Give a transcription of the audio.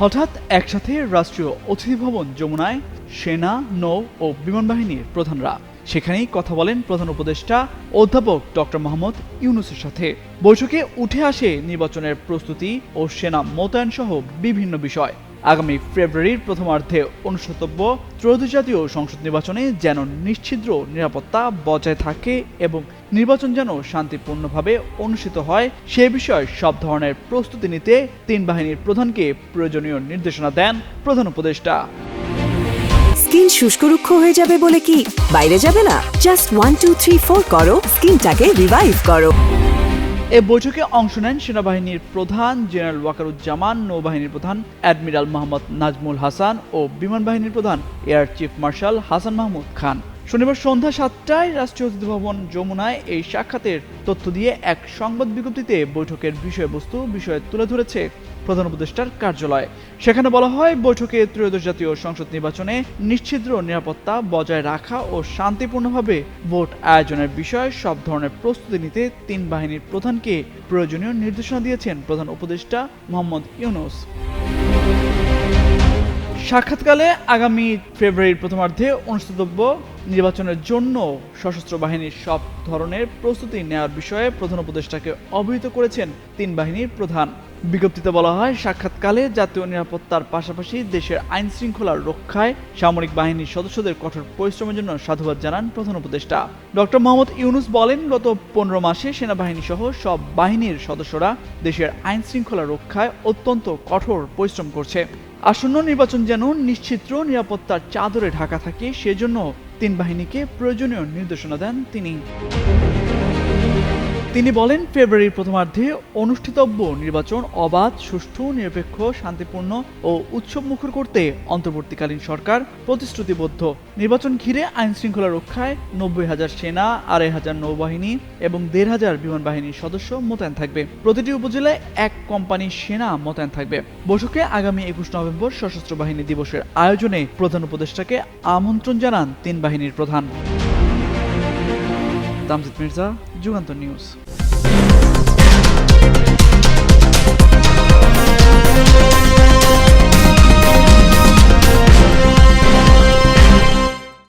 হঠাৎ একসাথে রাষ্ট্রীয় অতিথি ভবন যমুনায় সেনা, নৌ ও বিমান বাহিনীর প্রধানরা। সেখানেই কথা বলেন প্রধান উপদেষ্টা অধ্যাপক ডক্টর মোহাম্মদ ইউনুসের সাথে। বৈঠকে উঠে আসে নির্বাচনের প্রস্তুতি ও সেনা মোতায়েন সহ বিভিন্ন বিষয়। আগামী ফেব্রুয়ারির প্রথমার্ধে অনুষ্ঠিতব্য ত্রয়োদশ জাতীয় সংসদ নির্বাচনে যেন নিশ্ছিদ্র নিরাপত্তা বজায় থাকে এবং নির্বাচন যেন শান্তিপূর্ণভাবে অনুষ্ঠিত হয়, সে বিষয়ে সব ধরনের প্রস্তুতি নিতে তিন বাহিনীর প্রধানকে প্রয়োজনীয় নির্দেশনা দেন প্রধান উপদেষ্টা। স্কিন শুষ্ক রুক্ষ হয়ে যাবে বলে কি? বাইরে যাবে না? Just one two three four করো। স্কিনটাকে রিভাইভ করো। এ বৈঠকে অংশ নেন সেনাবাহিনীর প্রধান জেনারেল ওয়াকারুজ্জামান, নৌবাহিনীর প্রধান অ্যাডমিরাল মোহাম্মদ নাজমুল হাসান ও বিমান বাহিনীর প্রধান air chief marshal Hasan Mahmud Khan. শনিবার সন্ধ্যা সাতটায় রাষ্ট্রীয় অতিথি ভবন যমুনায় এই সাক্ষাতের তথ্য দিয়ে এক সংবাদ বিজ্ঞপ্তিতে বৈঠকের বিষয়বস্তু বিষয়ে তুলে ধরেছে প্রধান উপদেষ্টার কার্যালয়। সেখানে বলা হয়, বৈঠকে ত্রয়োদশ জাতীয় সংসদ নির্বাচনে নিশ্চিদ্র নিরাপত্তা বজায় রাখা ও শান্তিপূর্ণভাবে ভোট আয়োজনের বিষয়ে সব ধরনের প্রস্তুতি নিতে তিন বাহিনীর প্রধানকে প্রয়োজনীয় নির্দেশনা দিয়েছেন প্রধান উপদেষ্টা মোহাম্মদ ইউনুস। সাক্ষাৎকালে আগামী ফেব্রুয়ারির প্রথমার্ধে অনুষ্ঠিতব্য নির্বাচনের জন্য সশস্ত্র বাহিনীর সব ধরনের প্রস্তুতি নেওয়ার বিষয়ে প্রধান উপদেষ্টাকে অবহিত করেছেন তিন বাহিনীর প্রধান। বিজ্ঞপ্তিতে বলা হয়, সাক্ষাৎকালে জাতীয় নিরাপত্তার পাশাপাশি দেশের আইন শৃঙ্খলার রক্ষায় সামরিক বাহিনীর সদস্যদের কঠোর পরিশ্রমের জন্য সাধুবাদ জানান প্রধান উপদেষ্টা। ডক্টর মোহাম্মদ ইউনুস বলেন, গত পনেরো মাসে সেনাবাহিনী সহ সব বাহিনীর সদস্যরা দেশের আইন শৃঙ্খলা রক্ষায় অত্যন্ত কঠোর পরিশ্রম করছে। আসন্ন নির্বাচন যেন নিশ্চিত্র নিরাপত্তার চাদরে ঢাকা থাকে, সেজন্য তিন বাহিনীকে প্রয়োজনীয় নির্দেশনা দেন তিনি। তিনি বলেন, ফেব্রুয়ারির প্রথমার্ধে অনুষ্ঠিতব্য নির্বাচন অবাধ, সুষ্ঠু, নিরপেক্ষ, শান্তিপূর্ণ ও উৎসব মুখর করতে অন্তর্বর্তীকালীন সরকার প্রতিশ্রুতিবদ্ধ। নির্বাচন ঘিরে আইন শৃঙ্খলা রক্ষায় নব্বই হাজার সেনা, আড়াই হাজার নৌবাহিনী এবং দেড় হাজার বিমান বাহিনীর সদস্য মোতায়েন থাকবে। প্রতিটি উপজেলায় এক কোম্পানি সেনা মোতায়েন থাকবে। বৈঠকে আগামী একুশ নভেম্বর সশস্ত্র বাহিনী দিবসের আয়োজনে প্রধান উপদেষ্টাকে আমন্ত্রণ জানান তিন বাহিনীর প্রধান। তামজিদ মির্জা, যুগান্তর নিউজ।